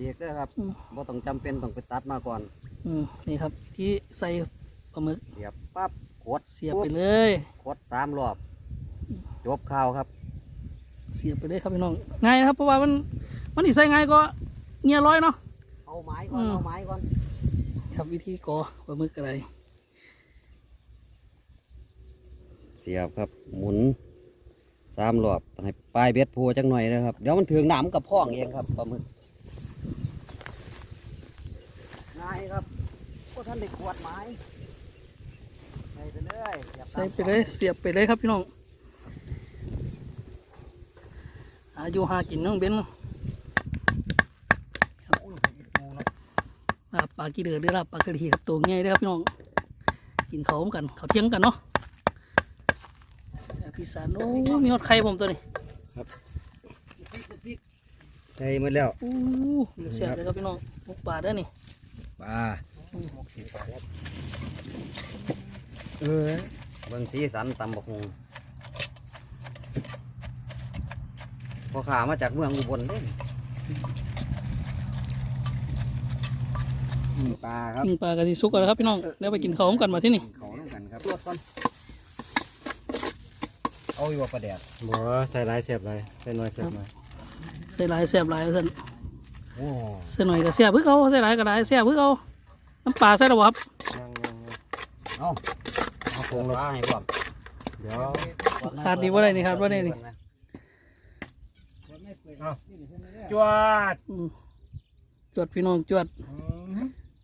เสียกเด้อครับอืมบ่ต้องจำเป็นต้องไปตัดมาก่อนอืมนี่ครับ ที่ใส่ปลาหมึกเสียบปั๊บกดเสียบไปปุ๊เลยกดสามรอบ จบข่าวครับ เสียบไปเลยครับพี่น้องง่ายนะครับ เพราะว่ามันมันอีใส่ง่ายก็เงียร้อยเนาะ เอาไม้ก่อนอืม เอาไม้ก่อนครับวิธีก่อปลาหมึกอะไรเสียบครับหมุนสามรอบให้ปลายเบ็ดพัวจังหน่อยนะครับเดี๋ยวมันถึงหนามกับพ่องเองครับปลาหมึก ง่ายครับก็ท่านได้ขวดไม้ใส่ไปเลยสียบตามใส่ไปเลยเสียบไปเลยครับพี่น้องอายุหากินน้องเบนลาบปลากีเดือดหรือลาบปลากระดีครับตัวง่ายเลยครับพี่น้องกินเขาวเหมือนกันเขาวเที่ยงกันเนาะแล้วพี่สารโอ้มีฮอดไข่ผมตัวนี้ใส่หมดแล้วโอ้เหลือเสียบเลยครับพี่น้องมุกปลาเด้อนี่ ปลาเออเบิ่งสีสันตำบักฮงพอขามาจากเมืองอุบลเด้ปลาครับปิ้งปลากระดิซุกกันแล้วครับพี่น้องแล้วไปกินเขาวเหมือนกันมาที่นี่เขาต้องกันครับตรวจก่อนเอาอยู่ว่าประเดี๋ยวบ่ใส่หลายเสียบหลายใส่น้อยเสียบน้อยใส่หลายเสียบหลายเส้น โอ้ใส่หน่อยก็เสียบเพื่อเขาใส่หลายก็หลายเสียบเพื่อเขาน้ำปลาใส่ระบบยังยังยังเอาเอาโครงปลาให้พร้อมเดี๋ยวขาดดีว่าไรนี่ขาดว่าไรนี่จวดอืมจวดพี่น้องจวด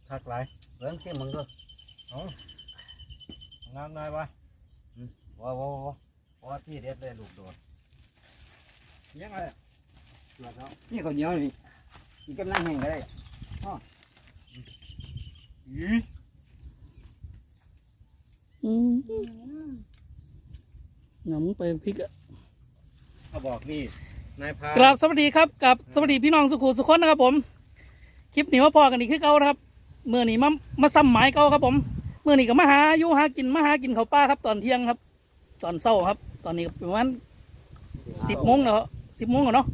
ทักหลายเบิ่งเสียงมึงด้วยงามหน่อยวะว้าวว้าวว้าวว้าวที่เด็ดเลยลูกโดดยังไงนี่เขาเหนียวนี่ อีกกำลังแห้งก็ได้อืมหยำไปพริกอะเขาบอกนี่นายพากราบสวัสดีครับกับสวัสดีพี่น้องสุขุสุขคนนะครับผม คลิปนี้มาพอกันอีกคือเก่านะครับเมื่อนี้มามาซ้ำหมายเก่าครับผมเมื่อนี้ก็มาหาอยู่หากินมาหากินข้าวปลาครับ ตอนเที่ยงครับ ตอนเช้าครับ ตอนนี้ก็ประมาณสิบโมงแล้วสิบโมงแล้วเนาะ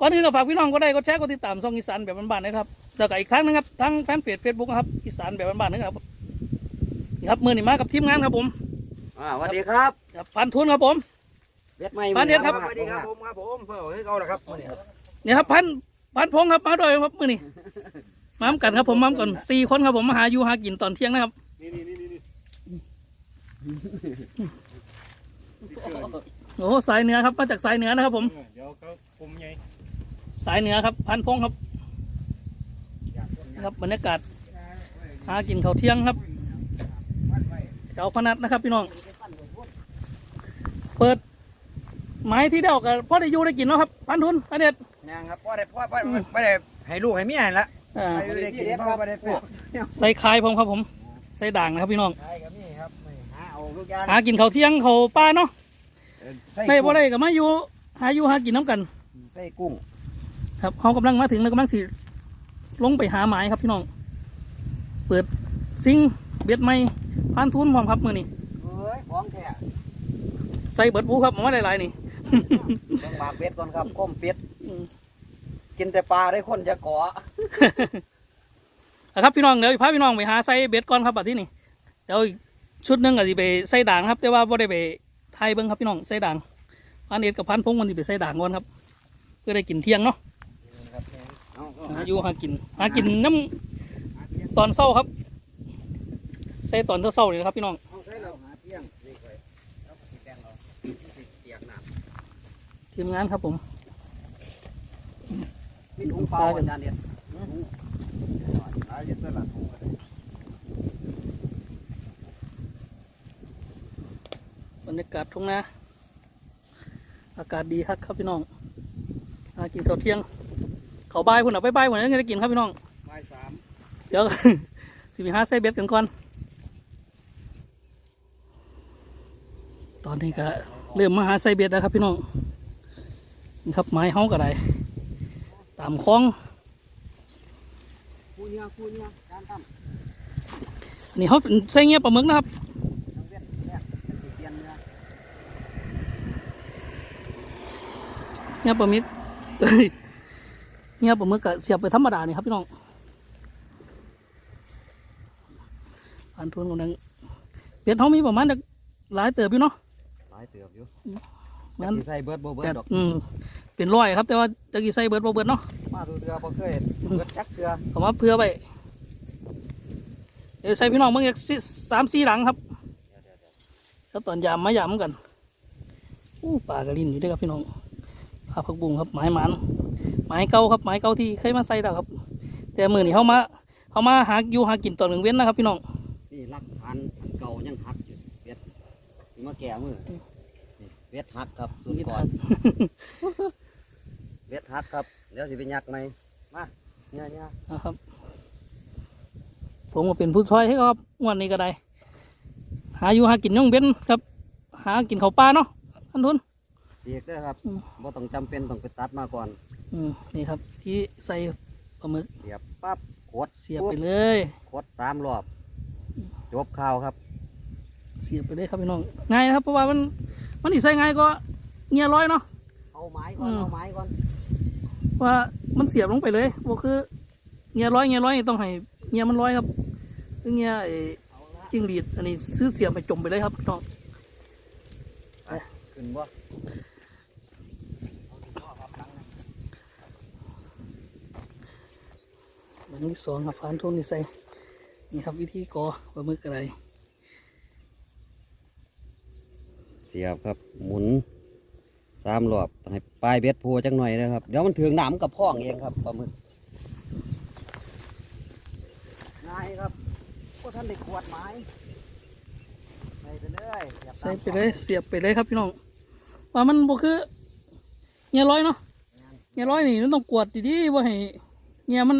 ก่อนอื่นก็ฝากพี่น้องก็ได้ก็แชร์ก็ติดตามช่องอีสานแบบบ้านๆนะครับแล้วก็อีกครั้งหนึงครับทั้งแฟนเพจเฟซบุ๊กนะครับอีสานแบบบ้านๆนะครับนี่ครับมื่อนี้มากับทีมงานครับผมอ่าสวัสดีครับกับพันทุนครับผมเบ็ดใหม่ปลาเด็ดครับสวัสดีครับผมครับผมเพื่อให้เขาละครับเนี่ยครับพันพันพงครับมาด้วยครับมื่อนี้มาทำกันครับผมมาทำกันสี่คนครับผมมาหาอยู่หากินตอนเที่ยงนะครับนี่นี่นี่นี่โอ้โหสายเหนือครับมาจากสายเหนือนะครับผมเดี๋ยวเขาคุมไง สายเหนือครับ พันพงครับนะครับบรรยากาศหากินข้าวเที่ยงครับแถวพนัสนะครับพี่น้อง เปิดไม้ที่เดียวกับพ่อได้อยู่ได้กินเนาะครับ พันทุนพันเด็ดนางครับพ่อได้พ่อพ่อไม่ได้ให้ลูกให้เมียละอ่าไม่ได้กินพ่อไม่ได้เตะใส่คายผมครับผม ใส่ด่างนะครับพี่น้องใช่ครับนี่ครับไม่หาเอาทุกอย่างหากินข้าวเที่ยงข้าวปลาเนาะใส่ได้บ่ได้ก็มาอยู่หาอยู่หากินน้ำกันใส่กุ้ง ครับเขากำลังมาถึงแล้วกำลังสิลงไปหาหมายครับพี่น้อง เปิดซิงเบ็ดไม่พันทุนพร้อมครับมือนี้เฮ้ยของแท้ใส่เบิดบูครับมาได้หลายๆนี่เบิ่งปากเป็ดก่อนครับก้มเป็ดอืมกินแต่ปลาได้คนจะเกาะเอาครับพี่น้องเดี๋ยวพาพี่น้องไปหาใส่เบ็ดก่อนครับบัดที่นี่เดี๋ยวอีกชุดหนึงก็สิไปใส่ด่างครับ แต่ว่าไ่ได้ไปไทยเบิ้งครับพี่น้องใส่ด่างพันเอ็ดกับพันพงมันสิไปใส่ด่างก่อนครับเพื่อได้กินเที่ยงเนาะเอาเอา หาอยู่หากิน หากินน้ำตอนเช้าครับ ใส่ตอนเช้าๆเลยครับพี่น้องเอาใส่เราหาเที่ยงนี่ค่อยเอาสิแกงเราสิเตียกน้ำทีมงานครับผมมีถุงเปล่าอาจารย์เด็ดถุงหาเด็ดตลาดถุงก็ได้บรรยากาศทุ่งนาอากาศดีครับครับพี่น้องหากินข้าวเที่ยง เขาวบ่ายพุ่นเอาไปบ่ายพุ่นยังจะได้กินครับพี่น้องบ่ายสามเดี๋ยวสิไปหาใส่เบ็ดกันก่อน ตอนนี้ก็เริ่มมาหาใส่เบ็ดแล้วครับพี่น้องนี่ครับไม้เฮาก็ได้ตามคลองคู่เนี้ยคู่เนี้ยการทำนี่เขาเป็นใส่เงี้ยปลาหมึกนะครับน้ำเว้นเนี่ยเป็นสิเตียนเนื้อเงี้ยปลาหมึก เอ้ยเงี้ยปลาหมึกก็เสียบไปธรรมดานี่ครับพี่น้องอันทุนกำลังเป็ดเขามีประมาณจะหลายเติบอยู่เนาะหลายเติบอยู่งั้นสิใส่เบิดบ่เบิดแต่ดอกอืมเป็นร้อยครับ แต่ว่าจะกี่ใส่เบิดบ่เบิดเนาะมาดูเรือบ่เคยเบิดจักเทือเอามาเพื่อไปเดี๋ยวใส่พี่น้องเมื่อกี้สามสี่หลังครับแล้วตอนยามมายามกันอู้ปลากระลินอยู่ด้วยครับพี่น้องข้าวผักบุ้งครับไม้หมัน ไม้เก่าครับไม้เก่าที่เคยมาใส่แล้วครับ แต่มือนี่เขามาเขามาหาอยู่หากินตอนหนึ่งเว้นนะครับ พี่น้องนี่รักฐานอันเก่ายังหักอยู่เบ็ดนี่มาแก่มือนี่เบ็ดหักครับสุดก่อนเบ็ดหักครับเดี๋ยวสิไปยักไหมมาเนี่ยเนี่ยนะครับ ผมก็เป็นผู้ช่วยให้ครับงวันนี้ก็ได้หาอยู่หากินย่องเบ้นครับ หากินข้าวปลาเนาะท่านทุนเสียกเด้อครับอืมบ่ต้องจำเป็นต้องไปตัดมาก่อน อืมนี่ครับ ที่ใส่ปลาหมึกเสียบปั๊บกดเสียบไปเลย กดสามรอบจบข่าวครับ เสียบไปเลยครับพี่น้องง่ายนะครับเพราะว่ามันมันอีใส่ง่ายก็เงียร้อยเนาะเอาไม้ก่อนอืมเอาไม้ก่อนว่ามันเสียบลงไปเลยว่าคือเงียร้อยเงียร้อยนี่ต้องให้เงียมันร้อยครับคือเงียไอ้เอาละจิ้งหรีดอันนี้ซื้อเสียบไปจมไปเลยครับพี่น้องขึ้นบ่ หลังที่สองครับฟานทุนนี่ใส่นี่ครับวิธีกอปลาหมึกอะไรเสียบครับหมุนสามรอบให้ปลายเบ็ดโพัวจังหน่อยนะครับ เดี๋ยวมันถึงน้ำกับพ่องเองครับปลาหมึกง่ายครับก็ท่านได้ขวดไม้ใส่ไปเลยอย่าใส่ตามไปเลยเสียบไปเลยครับพี่น้องว่ามันบ่คือเงียร้อยเนาะเงียร้อยนี่มันต้องกวดดีๆว่าให้เงียมัน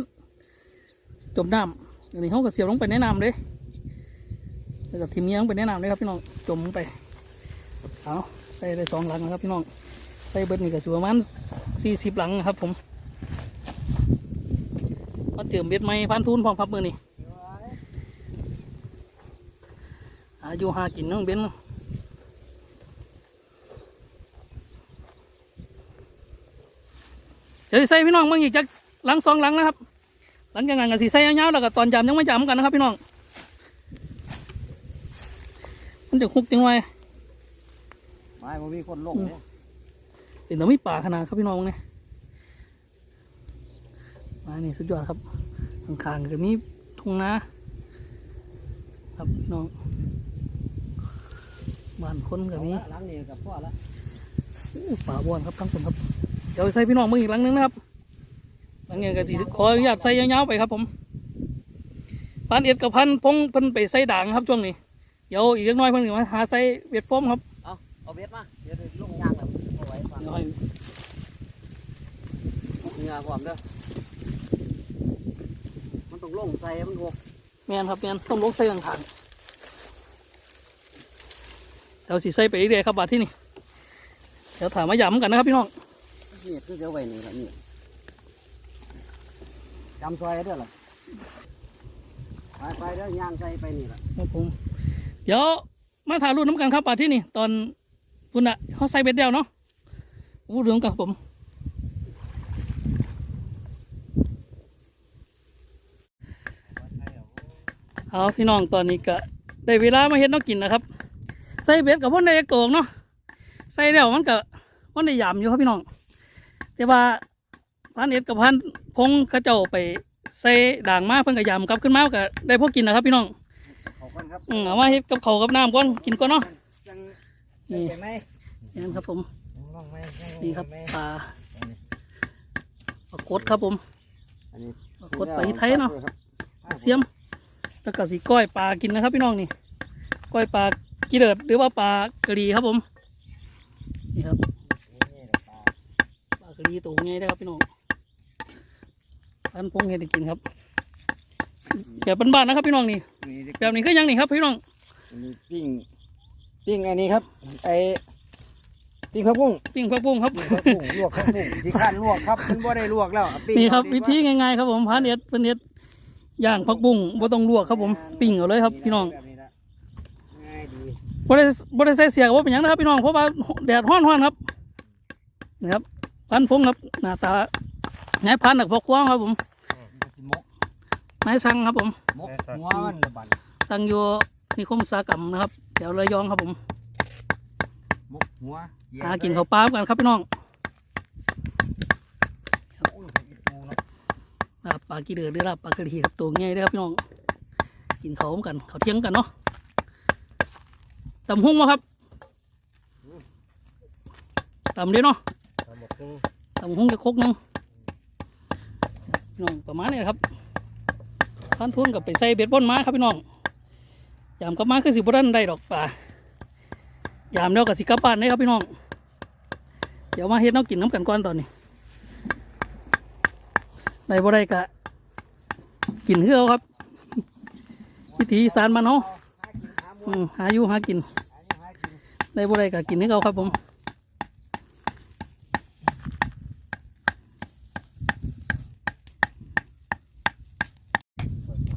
จมน้ำอันนี้เขาก็เสียบลงไปในะนำเลยแล้วก็ทิมเงียลงไปในะนำเลยครับพี่น้องจมลงไปเอาใส่ได้สองหลังนะครับพี่น้องใส่เบิดนี่ก็จะประมาณสี่สิบหลังนะครับผมมาเติมเบ็ดไม้พันทุนพร้อมพับมือนี่อายุหากินน้องเบนเดี๋ยวใส่พี่น้องบางอีกจากหลังสองหลังนะครับ หลังจากงานกับสีใส่ยาวๆแล้วก็ตอนยำยังไม่ยำกันนะครับพี่น้อง มันจะคุกจังไว้ไม้บ่มีคนลงเนี่ยเป็นตัวมีป่าขนาดครับพี่น้องเนี่ยมานี่สุดยอดครับข้างๆก็มีทุ่งนาครับพี่น้องบ้านคนก็มีหลังนี้กับพ่อละอู้ป่าบอนครับทั้งคนครับ เดี๋ยวใส่พี่น้องมึงอีกหลังนึงนะครับ หลังเงี้ยก็สิขออนุญาตใส่ยาวๆไปครับ ผมพันเอ็ดกับพันพงเพิ่นไปใส่ด่างครับช่วงนี้เดี๋ยวอีกเล็กน้อยเพิ่นก็มาหาใส่เบ็ดโฟมครับเอาเอาเบ็ดมาเดี๋ยวเดี๋ยวลงยางแล้วเอาไว้ฟังเดี๋ยวให้เหงื่อความเด้อมันต้องลงใส่มันหกแมนครับแมนต้องลกใส่ข้างๆเดี๋ยวสิใส่ไปเรื่อยๆครับบาดที่นี่เดี๋ยวถามมาย้ำกันนะครับพี่น้องนี่คือเดี๋ยวไว้นี่ละนี่ จำซอยเด้อล่ะไปไปเด้อย่างใส่ไปนี่ละครับผม เดี๋ยวมาถ่ายรูปน้ำกันครับบาที่นี่ตอนคุณอะเขาใส่เบ็ดเดียวเนาะพูดถึงกับผมเอาพี่น้องตอนนี้ก็ได้เวลามาเฮ็ดน้กินนะครับ ใส่เบ็ดกับพ่นในกระโกงเนาะใส่แล้วมันก็พ่นในยามอยู่ครับพี่น้อง แต่ว่า พันเอ็ดกับพันพงเขาเจ้าไปใส่ด่างมาเพิ่นก็ยำกลับขึ้นมาก็ได้พวกกินนะครับพี่น้องขอบคุณครับอืมเอามาเฮ็ดกับเขาวกับน้ำก่อนกินก่อนเนาะจังนี่ไปไหมนี่ครับผมลองไหมนี่ครับปลาปลากดครับผมอันนี้ปลากดไปไทยเนาะเสียมแล้วก็สีก้อยปลากินนะครับพี่น้องนี่ก้อยปลากีเดิดหรือว่าปลากระดีครับผมนี่ครับนี่แหละปลาปลากระดีตัวใหญ่นะครับพี่น้อง อันพงเห็ดให้กินครับแบบบ้านๆนะครับพี่น้องนี่นี่แบบนี้ก็ยังนี่ครับพี่น้องนี่ปิ้งปิ้งอันนี้ครับ ไอปิ้งข้าวปุ้งปิ้งผักบุ้งครับปิ้งข้าวปุ้งลวกข้าวปุ้งที่ข้านลวกครับมันบ่ได้ลวกแล้วปิ้งนี่ครับเอาดีวิกาธีง่ายๆครับผมพานเอ็ดเป็นเอ็ดย่างผักบุ้งบ่ต้องลวกครับผมปิ้งเอาเลยครับ พี่น้องแบบละง่ายดีบ่ได้บ่ได้ใส่เสียกับว่าเป็นหยังนะครับพี่น้องเพราะว่าแดดร้อนๆครับนะครับพันพงครับหน้าตา นายพันธุ์หนักพกควงครับผมสิมกนายสั่งครับผมมกหัวมันระบันสั่งอยู่นิคมอุตสาหกรรมนะครับแถวระยองครับผมมกหัวแย่หากินข้าวปลากันครับพี่น้องโอ้ยอีปูเนาะลาบปลากีเดือดหรือลาบปลากระดีครับตัวใหญ่เลยครับพี่น้องกินเขาวกันเขาวเที่ยงกันเนาะตำหุ้งมาครับตำเดียวเนาะตามบอกคงตำหุ้งจะครกหนึงพี่ น้องประมาณนี้ครับพันทุนกับไปใส่เบ็ดบนไม้ครับพี่น้องยามกับมาคือสิบรันได้ดอกป่ายามเดียวกับสิกลับบ้านได้ครับพี่น้อง เดี๋ยวมาเฮ็ดน้ำกินน้ำกันก่อนตอนนี้ได้บ่ได้กะกินเฮือเอาครับวิถีสานบ้านเฮาอืมหาอยู่หากินได้บ่ได้กะกินให้เขาครับผม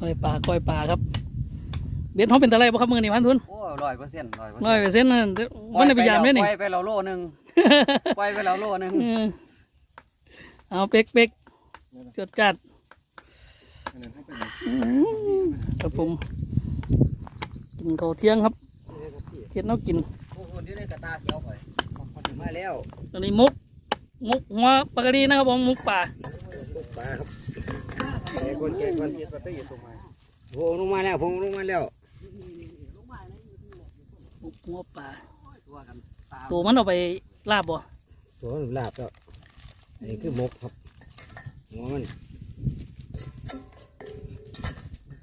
ก้อย ปลาก้อยปลาครับ เบ็ดเขาเป็นตะไรบ่ครับมือนี่พันทุนโอ้ร้อยเปอร์เซ็นต์ร้อยเปอร์ร้อยเซ็นต์เปอร์เซ็นต์นั่นวันนี้พยายามเลยนี่ปล่อยไปแล้วโลหนึงปล่อยไปแล้วโลหนึงเออเอาเป็กเป็กจดจัดอันนั้นให้เป็นอืมครับผมกินข้าวเที่ยงครับเทียนเอากินโอ้โหอยู่ในกระตาเขียวไปมันถึงมาแล้วตอนนี้มุก มุกหัวปลากระดีนะครับผมมุกป่าปลาครับแกคนแกคนเย็ดปลาเต้ยส่งมา โอ้ลงมาแล้วผมลงมาแล้วมุกหัวป่าตัวกันตาตัวมันเอาไปลาบบ่ตัวมันลาบแล้วอันนี้คือมกครับหัวมัน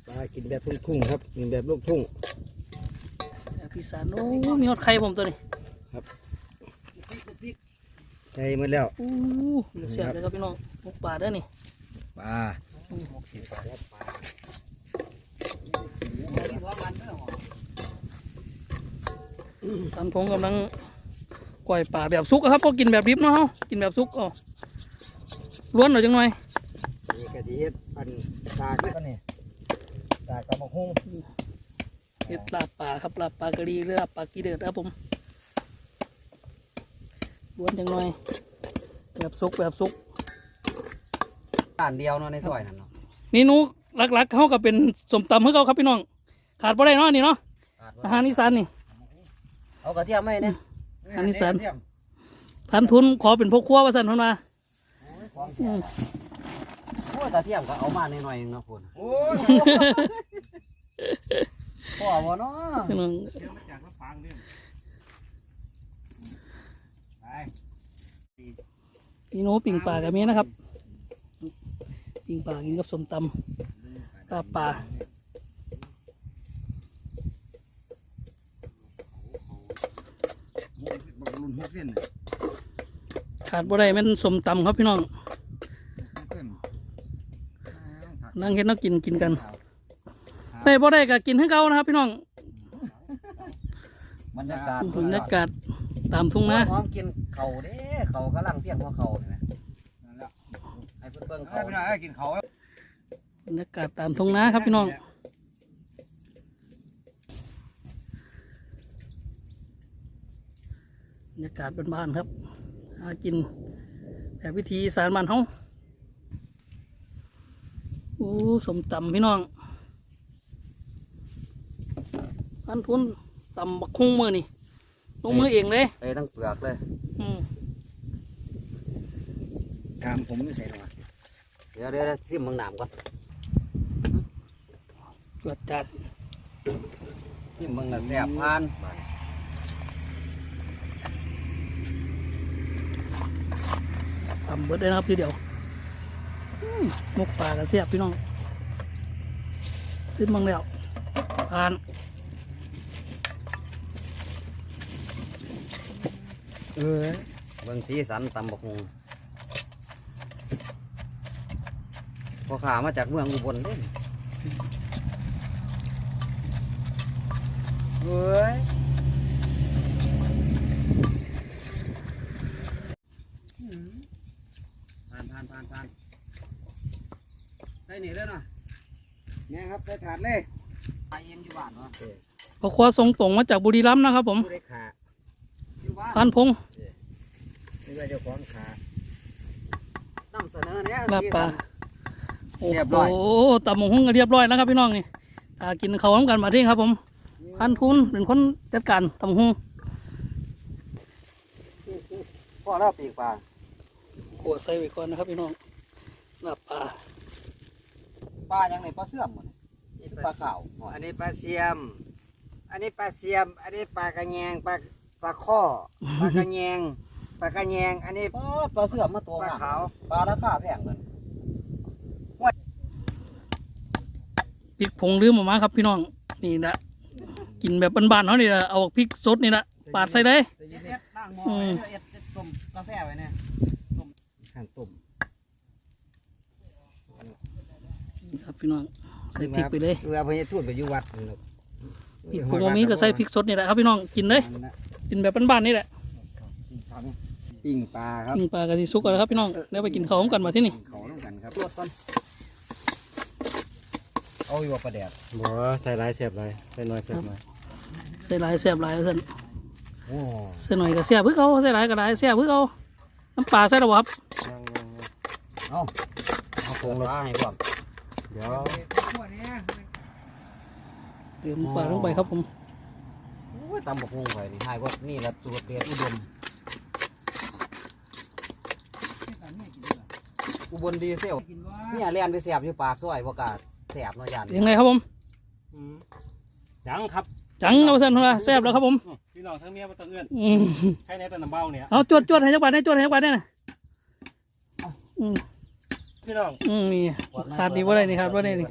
ปลากินแบบทุ่งๆครับกินแบบลูกทุ่งแบบพิสานโอ้มีฮอดไข่ผมตัวนี้ใช่หมดแล้วอู้เสียบเลยครับพี่น้องมุกป่าเด้อนี่ปลา ตันพงกำลังก่อยป่าแบบซุกอะครับพอกินแบบดิบเนาะเฮากินแบบซุกเอาล้วนหน่อยจังหน่อยนี่กะทิเฮ็ดอันตากนี่ก็นี่ตากกระมะฮุ่งเฮ็ดลาบป่าครับลาบปลากระดีหรือลาบปลากีเดือดครับผมล้วนจังหน่อย แบบซุกแบบซุกบ้านเดียวเนาะในซอยนั่นเนาะเมนู หลักๆเขาก็เป็นสมตำให้เขาครับพี่น้อง ขาดบ่ได้เนาะนี่เนาะอาหารอีสานนี่เอากระเทียมไหมเนี่ยอันนี้สันพันทุนขอเป็นพวกครัวว่าสันเพันมาอืมโอ้ยกระเทียมก็เอามาหน่อยๆเองเนาะคุณโอ้ยพ่อบ่เนาะพี่น้องเดี๋ยวมาจากน้ำฟางเนี่ยไปเมนูปิ่งปลากับมีนะครับ ปิ่งปลากินกับสมตำ ลาบปลาบักรุนหกเส้นขาดบ่ได้แม่นสมตำครับพี่น้องหกเส้นนั่งเห็นนักกินกินกันใส่บ่ได้ก็กินให้เก่านะครับ พี่น้องบรรยากาศบรรยากาศตามทุ่งนาพร้อมกินเขาเด้เขากำลังเพียงหัวเขาเนี่ยนั่นแหละให้เพิ่นเบิ่งเอาเขาไปหน่อยกินเขาบ รรยากาศตามทุ่งนาครับพี่น้องบรรยากาศบ้านๆครับหากินแบบวิธีอีสารบ้านเฮาโอ้สมตำพี่น้องอันทุนตำบักคุ้งมือนี่ลงมือเองเลยไปทั้งเปลือกเลยอืมถามผมไม่ใส่หรอเดี๋ยวเดี๋ยวเดี๋ยวซิมเบิ่งน้ำก่อนต รวจจัดซิมเบิ่งแล้วแซ่บผ่านตำเบิดเลยนะครับทีเดียวอืมหมกปลากระเสียบพี่น้องซื้อมังแล้วผ่านเออเบิ่งสีสันตำบักฮงพอขามาจากเมืองอุบลเด้ เฮ้ยผ่านผ่านผ่านผ่านใส่นี่เลยเนาะเนี่ยครับใส่ถาดเลยไปเองอยู่บ้านเนาะพอครัวทรงตรงมาจากบุรีรัมย์นะครับผมผู้ได้ขาอยู่บ้านพันพงนี่ว่าเจ้าของขานำเสนอเนี่ยลาบปลาโอ้เรียบร้อยโหตำหมงหุ้งก็เรียบร้อยแล้วครับพี่น้องนี่ถ้ากินเขาวน้ำกันมาที่ครับผม พันทุนเป็นคนจัดการตำหมงหุ้งพ่อแล้วปีกปลาขวดใส่ไว้ก่อนนะครับพี่น้องลาบปลาปลายังไงปลาเสื่อมหมดปลาขาวอันนี้ปลาเสียม อันนี้ปลาเสียม อันนี้ปลากระแยงปลาปลาข้อปลากระแยงปลากระแยง อันนี้ปลาปลาเสื่อมมาตัวปลาขาวปลาราคาแพงเงินพริกผงลืมออกมาครับพี่น้องนี่นะ กินแบบบ้านๆเขานี่ละเอาพริกสดนี่ละปาดใส่เลย เอ็ดตั้งหม้ออืม เอ็ดเอ็ดต้มกาแฟไว้เนี่ยหั่นตุ่มครับพี่น้องใส่พริกไปเลยเวลาพญาทูตไปอยู่วัดนี่ลูกพริกผงบะหมี่ก็ใส่พริกสดนี่แหละครับพี่น้องกินเลยอันนั้นกินแบบบ้านๆนี่แหละปิ้งปลาครับกินปลากระดิซุกกันแล้วครับพี่น้องเดี๋ยวไปกินข้าวพร้อมกันมาที่นี่เขาต้องกันครับตรวจก่อนเอาอยู่ว่าปลาแดดบ่ใส่หลายเสียบหลายใส่น้อยเสียบน้อยใส่หลายแซ่บหลายเส้นโอ้ใส่หน่อยก็แซ่บเพื่อเขาใส่หลายก็หลายแซ่บเพื่อเขาน้ำปลาใส่ระบบยังยังยังเอาเอาโครงปลาให้พร้อมเดี๋ยวเติมปลาลงไปครับผมโอ้ยตำบักฮงไปนี่ให้ว่านี่แหละสูตรเด็ดอุดมอุบลดีเซลเนี่ยเลียนไปเสียบอยู่ปากซอยบ่กล้าเสียบเนาะยันยังไงครับผมยังครับ จังเอาเส้นมาแซ่บแล้วครับผมอื้อพี่น้องทั้งเมียมาตั้งเอื้อนอืมใครในแต่น้ำเบ้าเนี่ยเอาจวดจวดให้จักบาทให้จวดให้จักบาทเนี่ยนะอืมพี่น้องอืมนี่ขาดดีว่าไรนี่ขาดว่าไรนี่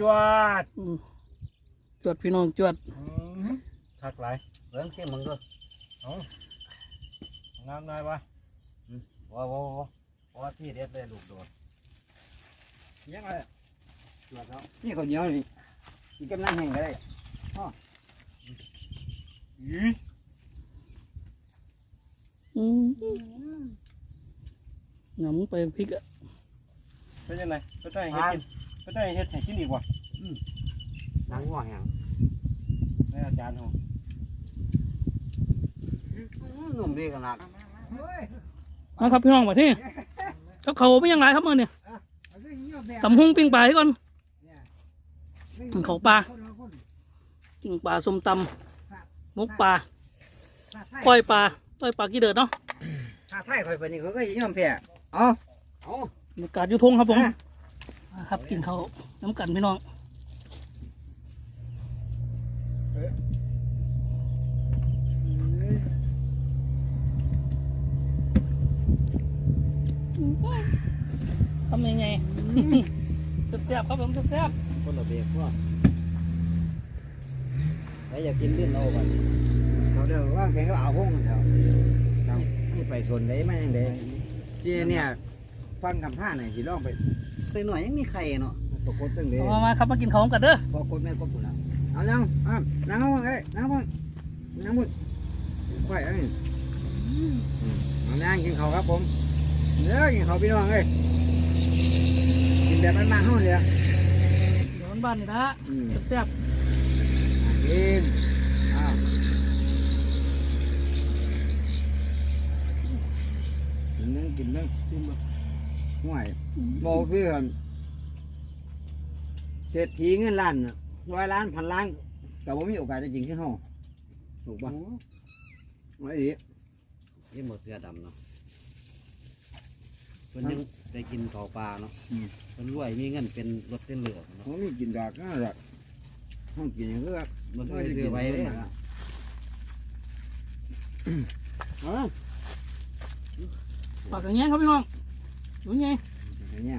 จวดอืมจวดพี่น้องจวดทักหลายเรื่องเสียงมึงด้วยงามหน่อยวะว้าวว้าวว้าวที่เด็ดเลยลูกโดดยังไง นี่ข้าวเหนียวนี่กินกับน้ำแห้งก็ได้ยื้ออืมหยำไปพริกอะเป็นยังไงก็ได้เฮ็ดกินก็ได้เฮ็ดให้กินอีกวะหนังหัวแห้งในอาจารย์ของหนุ่มดีขนาดมาครับพี่น้องมาที่ก็เขาไม่ยังไรครับมื่อเนี่ยตำหุ้งปิ้งปลาให้ก่อน เขาปลาปิ้งปลาส้มตำมุกปลาก้อยปลาก้อยปลากี่เดือดเนาะถ้าไทยคอยไปนี่เขาก็ยอมแพ้เอ๋อเอาบรรยากาศอยู่ทงครับผมมาครับกินเขาวน้ำกันพี่น้องทำยังไงแซ่บๆครับผมแซ่บค นละเบรกพ่อใครอยากกินเลื่อนเอาไปเขาเดี๋ยวว่างแกก็เอาพงเดี๋ยวครับนี่ไปสนได้ไหมยังไงเจีเนี่ยฟังคำท่าหน่อยสิลองไปใส่หน่อยยังมีไข่เนาะตกกดตั้งเดีๆมามาครับมากินของกันเด้อพอกดไม่กดกูแล้วเอานั่งอะนั่งเอาไว้นั่งเอาไว้นั่งมุดค่อยเอ้ยเอานั่งกินข้าวครับผมเด้อกินข้าวพี่น้องเอ้ยกินแบบบ้านๆเฮาเลยอะเดี๋ยว บ้านๆนี่นะอืม แซ่บกินอ้าวกินนึงกินนึงๆชิมแบบห่วยบอกคือกันเศรษฐีเงินล้านน่ะร้อยล้านพันล้านแต่ว่ามีโอกาสจะกินขึ้นห้องถูกปะไว้ดี นี่หมดเสื้อดำเนาะเพิ่นยังได้กินข้าวปลาเนาะเพิ่นรวยมีเงินเป็นรถเส้นเหลืองเนาะผมมีกินดอกก็ดอกห้องกินอย่างก็มันเคยซื้อไว้เลยอ๋อปากอย่างเงี้ยครับพี่น้องดูไงอย่างเงี้ย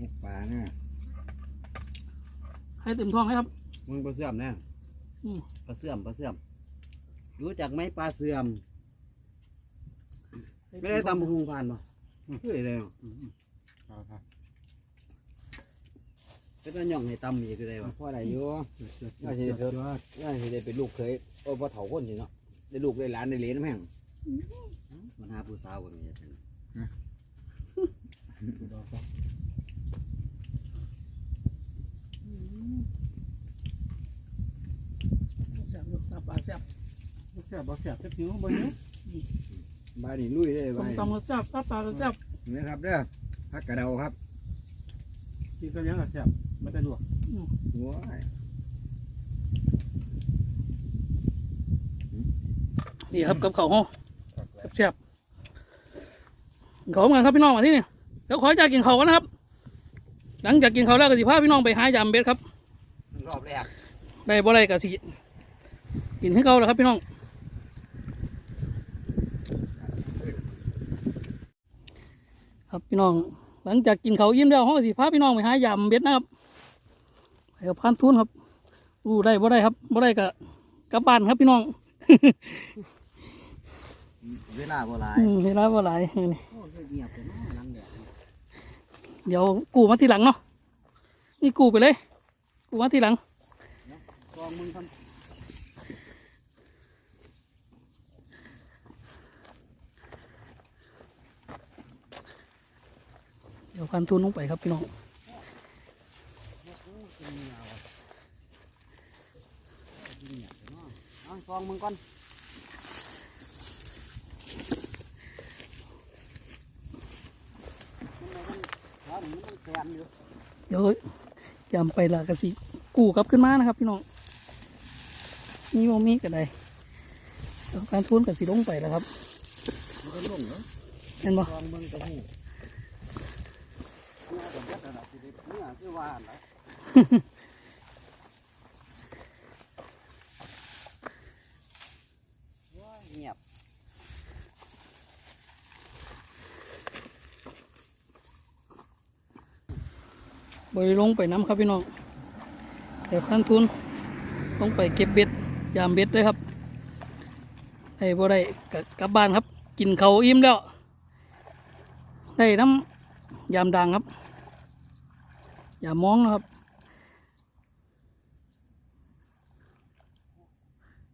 มุกปลาเนี่ยให้เต็มท้องให้ครับมึงปลาเสื่อมแน่อืมปลาเสื่อมปลาเสื่อม รู้จักไหมปลาเสื่อม ไม่ได้ตำบักหุงผ่านป่ะเฮ้ยเลย เนาะเอาครับเป็นอันย่องให้ตำอีกคือได้วะพ่ออะไรอยู่น่าจะได้เถิดน่าจะได้เป็นลูกเคยโอ้พ่อเฒ่าคนสิเนาะได้ลูกได้หลานได้เหลนน้ำแห้งมันหาผู้สาวคนนี้จังแซ่บอยู่ปลาแซ่บบ่แซ่บบ่แซ่บจะผิวบ่หิวบายนี่ลุยเลยต้บามยตำกระจับปลาปลากระจับนี่ครับเด้อ ผักกระเดาครับกินกันยังอะแซ่บไม่ได้ลวกหัวนี่ครับกับเขาวห้องแซ่บๆเขาเหมือนกันครับพี่น้องมาที่นี่เดี๋ยวขอจากกินเขาวกันนะครับ หลังจากกินเขาวแล้วก็สิพาพี่น้องไปหายามเบ็ดครับรอบแรกได้บ่ได้ก็สิกินให้เขาแล้วครับพี่น้องครับพี่น้อง หลังจากกินเขาวอิ่มแล้วเขาก็สิพาพี่น้องไปหายามเบ็ดนะครับไปกับพันทุนครับอู้ได้บ่ได้ครับบ่ได้ก็กลับบ้านครับพี่น้องเวลาบ่หลายอืมเวลาบ่หลายนี่โอ้ยเงียบไปเนาะน้ำแดดเดี๋ยวกูมาทีหลังเนาะนี่กูไปเลย กูมาทีหลังกองมึงท เดี๋ยวพันทุนลงไปครับพี่น้องำเอากองมึงก่อนมันมันมันแกนอยู่เดี๋ยวยำไปละกะสิ กูกลับขึ้นมานะครับ พี่น้องนี่โมมีก็ได้เดี๋ยวการทุนกับสิลงไปแล้วครับมันจะลงเหรอเห็นบ่กองมึงจะหู เนี่ยเดี๋ยวจะระดับสิบเนี่ยคือว่าอะไรว้ายเงียบบริลงไปน้ำครับพี่น้องเดี๋ยวการทุนลงไปเก็บเบ็ดยามเบ็ดเลยครับได้บ่ได้กกลับบ้านครับ กินเขาอิ่มแล้วได้น้ำ ยามดังครับ อย่ามองนะครับ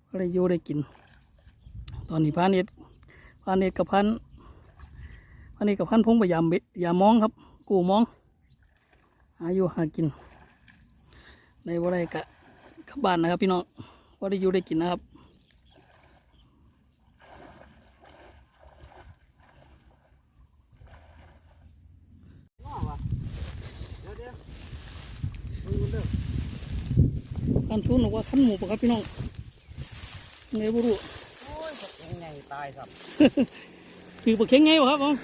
ก็ได้อยู่ได้กิน ตอนนี้พาเนตพาเนตกับพันพาเนตกับพันพงไปยามเบ็ดยามมองครับ กูมองหาอยู่หากินในบ่ได้กะกลับบ้านนะครับ พี่น้องว่าได้อยู่ได้กินนะครับ ว้าวะเดี๋ยวเดี๋ยวมึงมันเด้อ อันทุนบอกว่าขั้นหมูปะครับพี่น้องไงบุรุโอ้ยยังไงตายครับถือปลาเข็งไงวะครับผม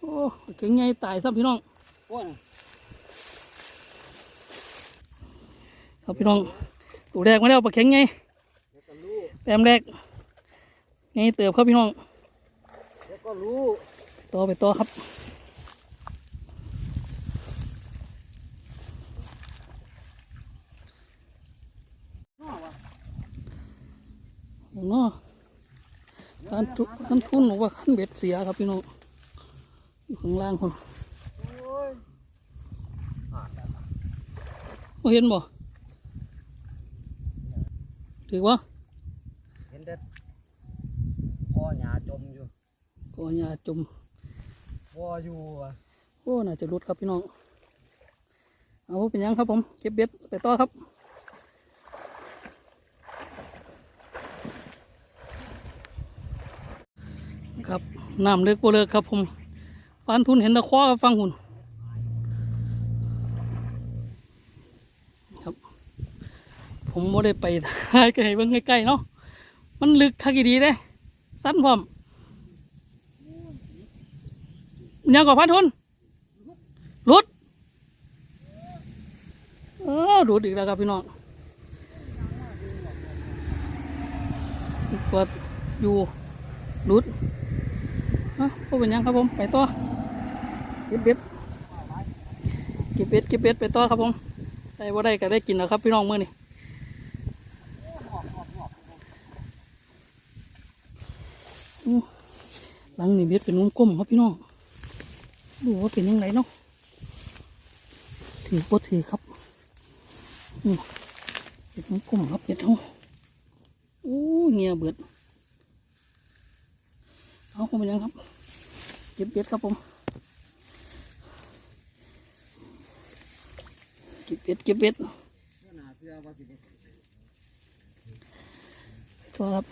โอ้ปลาเข็งไงตายซ้ำพี่น้องโอ้ยครับพี่น้องตัวแรกมาแล้วปลาเข็งไงเดี๋ยวก็รู้แต้มแรกไงเติบครับพี่น้องเดี๋ยวก็รู้ต่อไปต่อครับ ว้าวะ เนาะ ท่านทุท่านทุนบอกว่าขั้นเบ็ดเสียครับพี่น้องอยู่ข้างล่างคนโอ้ยบ่เห็นบ่ถือว่าเห็นเด็ดพ่อหยาจมอยู่ก่อหญ้าจมพ่ออยู่อะโอ้น่าจะรุดครับพี่น้องเอาเป็นหยังครับผมเก็บเบ็ดไปต่อครับ ครับน้ำเลิกบ่เลิกครับผมฟานทุนเห็นตะควากับฟังหุ่นครับ ผมบ่ได้ไปถ่ายไกลเบิ่งใกล้ๆเนาะมันลึกคักดีเด้สั้นพร้อมยังก่อพันทุนรุดเออรุดอีกแล้วครับพี่น้องกดอยู่รุด ฮะพวกเป็นยังครับผมไปต่อเก็บเบ็ดเก็บเบ็ดเก็บเบ็ดไปต่อครับผมได้ว่าได้ก็ได้กินแล้วครับพี่น้องเมื่อนี้หลังนี่เบ็ดเป็นวงกลมครับพี่น้องดูว่าเป็นยังไงเนาะถือบ่ถือครับเป็ดมันกลมครับเป็ดเขาโอ้เงียเบิด เอาผมเป็นยังครับ เก็บเบ็ดครับผม เก็บเบ็ดเก็บเบ็ดตัวครับ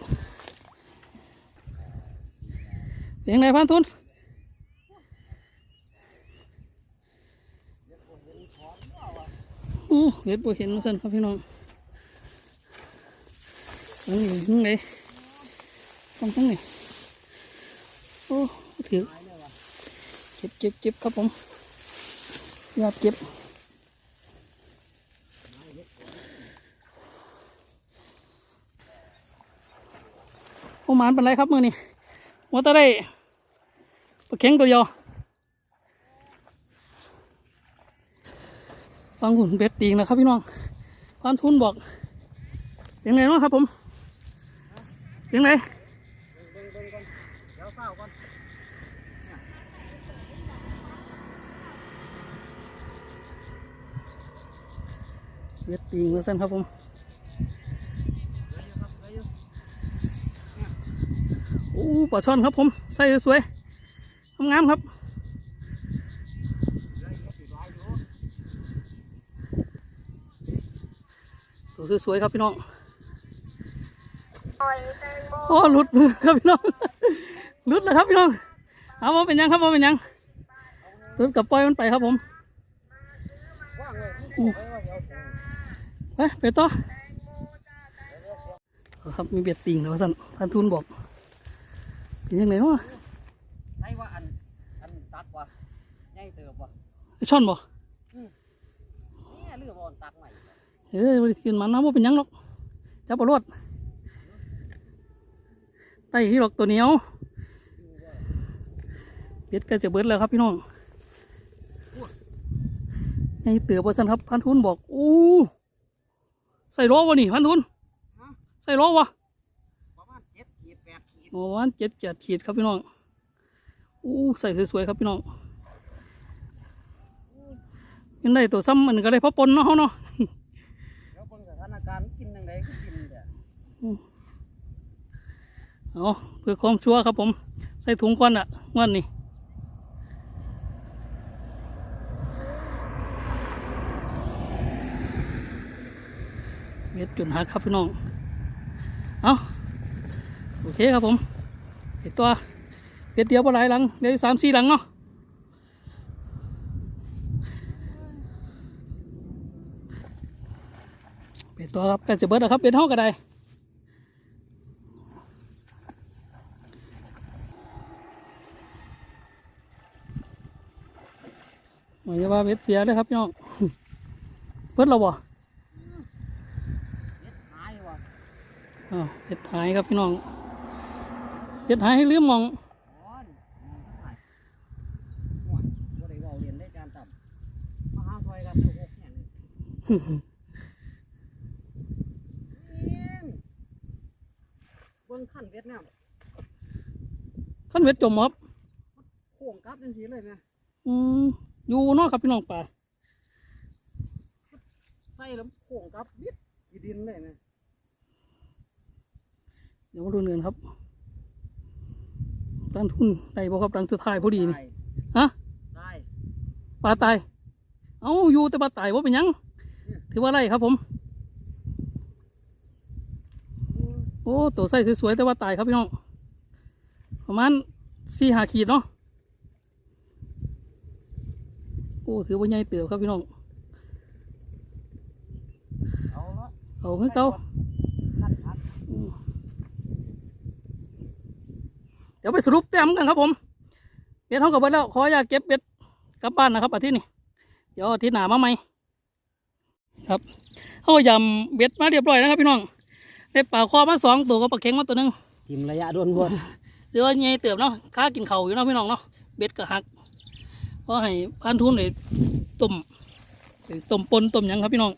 เป็นยังไงพันทุนอู้เว็ดบัเห็นมาสั่นครับพี่น้องตั้งนี่ตั้งไหนต้องตั้งนี่โอ้ถือเก็บเก็บเก็บครับผมยอดเก็บโอ้หมานเป็นไรครับมือนี่ว่าจะได้ปลาเข็งตัวยวฟังหุ่นเบ็ดตีงนะครับพี่น้องพันทุนบอกเป็นไงน้องครับผมเป็นไง เบิ่งเบิ่งก่อนเดี๋ยวเฝ้าก่อน เบ็ดตีงมาสั้นครับผมโอ้ปลาช่อนครับผมใส่สวยๆงามครับตัวสวยๆครับพี่น้องโอ้หลุดมือครับพี่น้องหลุดแล้วครับพี่น้องเอาว่าเป็นยังครับว่าเป็นยังหลุดกับปล่อยมันไปครับผมว่างเลย ไปไปต่อเอาครับมีเบ็ดติ่งแล้วสั่นพันทุนบอกเป็นยังไงวะใช่ว่าอันอันตักว่ะใหญ่เติบว่ะไอ้ช่อนบอกเนี่ยเรือบ่อนตักใหม่เออบริกินมันนะว่าเป็นหยังหรอกจับปลารวดไต่ที่หรอกตัวเหนียวเบ็ดก็จะเบิดแล้วครับพี่น้องไอ้เตือบว่าสั่นครับพันทุนบอกอู้ ใส่ล้อวะนี่พันทุนใส่ล้อวะประมาณเจ็ดขีดแปดขีดโอ้วันเจ็ดเจ็ดขีดครับพี่น้องอู้ใส่สวยๆครับพี่น้องยังได้ตัวซ้ำมันก็ได้เพราะปนเนาะเฮาเนาะเดี๋ยวเบิ่งสถานการณ์กินยังไงก็กินเด้อเอาเพื่อความชัวร์ครับผม ใส่ถุงก่อนอะวันนี้ เม็ดจุดหักครับพี่น้อง เอาโอเคครับผมเห็ดตัวเห็ดเดียวปลายหลังเดี๋ยวสามสี่หลังเนาะเป็ดตัวครับกันจะเบิดนะครับเป็ดเท่ากันได้หมายว่าเบ็ดเสียเลยครับพี่น้องเบิดเราบ่ เฮ็ดหายว่ะ อ้าวเบ็ดหายครับพี่น้องเบ็ดหายให้ลืมมองอ่อนหายหัวบ่ได้เว้าเรียนได้จานต่ำมาหาซอยกันอยู่หกแห่งนี่เอียงเบิ่งขั้นเวียดนามขั้นเบ็ดจมครับโค้งกลับจังซี่เลยแม่อืมอยู่เนอกครับพี่น้องป่าใส่แล้วโค้งกลับบิดขี้ดินเลยแม่ เดี๋ยวมาดูเงินครับด้านทุนได้บ่ครับดังสุดท้ายพอดีนี่ได้ฮะ ได้ปลาตาย เอ้าอยู่แต่ปลาตายว่าเป็นหยัง ถือว่าไรครับผม โอ้ตัวใส่สวยๆแต่ว่าตายครับพี่น้อง ประมาณสี่หาขีดเนาะ โอ้ถือว่าใหญ่เติบครับพี่น้อง เอาละเอาให้เก่า ขั้นหัก เดี๋ยวไปสรุปแต้มกันครับผมเบ็ดเท่ากับเบ็ดแล้วขออยากเก็บเบ็ดกลับบ้านนะครับอาทิตย์นี้เดี๋ยวอาทิตย์หน้ามาใหม่ครับเขายำเบ็ดมาเรียบร้อยนะครับพี่น้องได้ปลาคอมาสองตัวกับปลาเข็งมาตัวหนึงทิมระยะด่วนหรือว่าไงเติบเนาะค้ากินเขาวอยู่เนาะพี่น้องเนาะเบ็ดก็หักเพราะให้พันทุนเลยต้มต้มปนต้มหยังครับพี่น้อง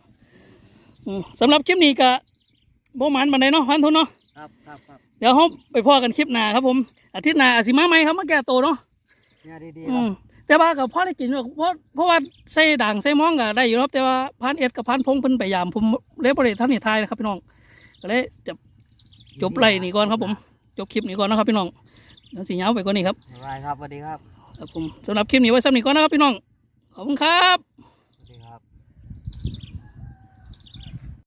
อืมสำหรับคลิปนี้ก็บ่หมันบันไดเนาะพันทุนเนาะๆ ครับครับครับเดี๋ยวเขาไปพ่อกันคลิปหน้าครับผม อาทิตย์หน้าอาจสิมาใหม่ครับมาแก้ตัวเนาะเนี่ยดีๆคอืรับมแต่ว่ากับพ่อได้กินอยู่เพราะเพราะว่าใส่ด่างใส่มองก็ได้อยู่ครับแต่ว่าพันเอ็ดกับพันพงเพิ่นไปยามผมเล็บริท่านนี่ทายนะครับพี่น้องก็เลยจะจบไล่นี่ก่อนครับผมจบคลิปนี้ก่อนนะครับพี่น้องแล้วสิยาวไปกว่านี้ครับ บ๊ายบายครับสวัสดีครับ ครับผมสำหรับคลิปนี้ไว้สำหรับนี้ก่อนนะครับพี่น้อง ขอบคุณครับ